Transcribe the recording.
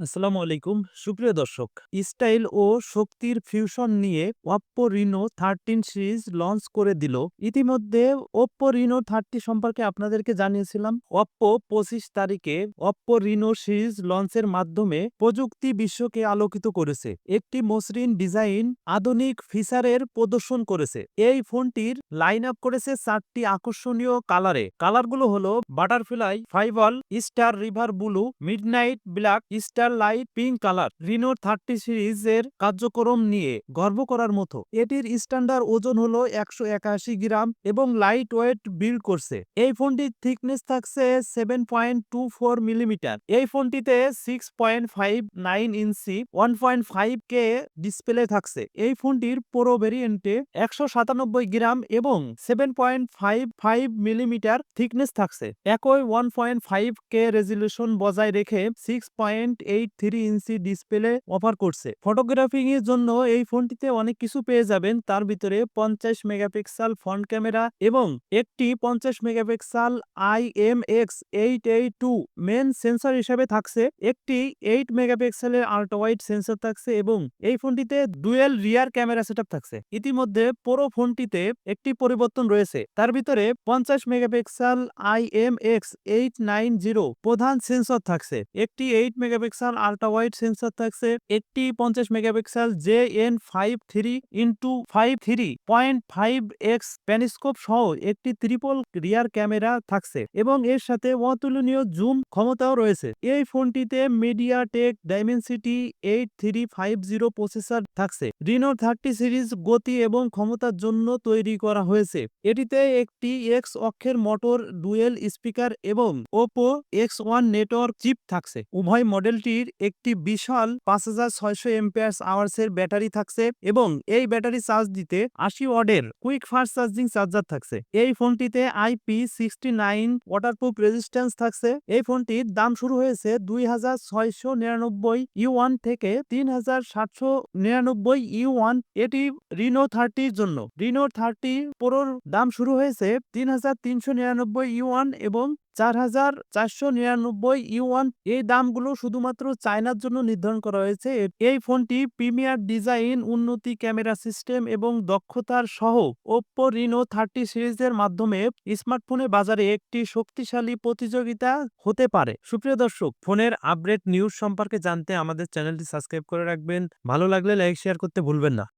আসসালামু আলাইকুম। সুপ্রিয় দর্শক, স্টাইল ও শক্তির ফিউশন নিয়ে Oppo Reno thirteen series launch করে দিল। ইতিমধ্যে ওপ্পো রিনো থার্টি সম্পর্কে আপনাদেরকে জানিয়েছিলাম। ওপ্পো পঁচিশ তারিখে ওপ্পো রিনো সিরিজ লঞ্চের মাধ্যমে প্রযুক্তি বিশ্বকে আলোকিত করেছে। একটি মসৃণ ডিজাইন আধুনিক ফিচারের প্রদর্শন করেছে। এই ফোনটির লাইন আপ করেছে চারটি আকর্ষণীয় কালারে কালারগুলো হলো butterfly ফাইবল star river blue midnight black star light pink colour Reno thirty সিরিজের কার্যক্রম নিয়ে গর্ব করার মতো। এটির স্ট্যান্ডার্ড ওজন হলো একশো একাশি গ্রাম এবং লাইট ওয়েট বিল্ড করছে। এই ফোনটির থিকনেস থাকছে seven point two four millimetre এই ফোনটিতে six point five nine inch one point five K display থাকছে। এই ফোনটির পুরো ভেরিয়েন্টে একশো সাতানব্বই গ্রাম এবং seven point five five millimetre thickness থাকছে। একই one point five K resolution বজায় রেখে six point eight three inch display offer করছে। ফটোগ্রাফিং এর জন্য এই ফোনটিতে অনেক কিছু পেয়ে যাবেন। তার ভিতরে পঞ্চাশ মেগাপিক্সেল ফ্রন্ট ক্যামেরা এবং একটি পঞ্চাশ megapixel I M X eight eight two main sensor হিসাবে থাকছে। একটি এইট মেগাপিক্সেলের আল্ট্রা ওয়াইড সেন্সর থাকছে এবং এই ফোনটিতে ডুয়েল রিয়ার ক্যামেরা সেটআপ থাকছে। ইতিমধ্যে পুরো ফোনটিতে একটি পরিবর্তন রয়েছে। তার ভিতরে পঞ্চাশ megapixel I M X eight nine zero প্রধান সেন্সর থাকছে। একটি eight megapixel ultra wide sensor থাকছে একটি পঞ্চাশ megapixel J N five three into five three point five X periscope সহ একটি ত্রিপল রিয়ার ক্যামেরা থাকছে এবং এর সাথে অতুলনীয় জুম ক্ষমতাও রয়েছে। এই ফোনটিতে MediaTek Dimensity eight three five zero processor থাকছে রিনো থার্টি সিরিজ গতি এবং ক্ষমতার জন্য তৈরি করা হয়েছে। এটিতে একটি এক্স অক্ষের মোটর ডুয়েল স্পিকার এবং Oppo X one network chip থাকছে উভয় মডেলটির একটি বিশাল পাঁচ হাজার ছয়শো এমপিয়ার্স আওয়ার্সের ব্যাটারি থাকছে এবং এই ব্যাটারি চার্জ দিতে আশি ওয়ার্ডের কুইক ফাস্ট চার্জিং চার্জার থাকছে। এই ফোনটিতে IP sixty nine waterproof resistance থাকছে। এই ফোনটির দাম শুরু হয়েছে দুই হাজার ছয়শো নিরানব্বই ইউয়ান থেকে তিন হাজার সাতশো নিরানব্বই ইউয়ান এটি রিনো থার্টির জন্য। রিনো থার্টি প্রোর দাম শুরু হয়েছে তিন হাজার তিনশো নিরানব্বই ইউয়ান এবং চার হাজার চারশো নিরানব্বই ইউয়ান এই দামগুলো শুধুমাত্র চায়নার জন্য নির্ধারণ করা হয়েছে। এই ফোনটি প্রিমিয়ার ডিজাইন, উন্নতি ক্যামেরা সিস্টেম এবং দক্ষতার সহ ওপ্পো রিনো থার্টি সিরিজের মাধ্যমে স্মার্টফোনের বাজারে একটি শক্তিশালী প্রতিযোগিতা হতে পারে। সুপ্রিয় দর্শক, ফোনের আপডেট নিউজ সম্পর্কে জানতে আমাদের চ্যানেলটি সাবস্ক্রাইব করে রাখবেন। ভালো লাগলে লাইক, শেয়ার করতে ভুলবেন না।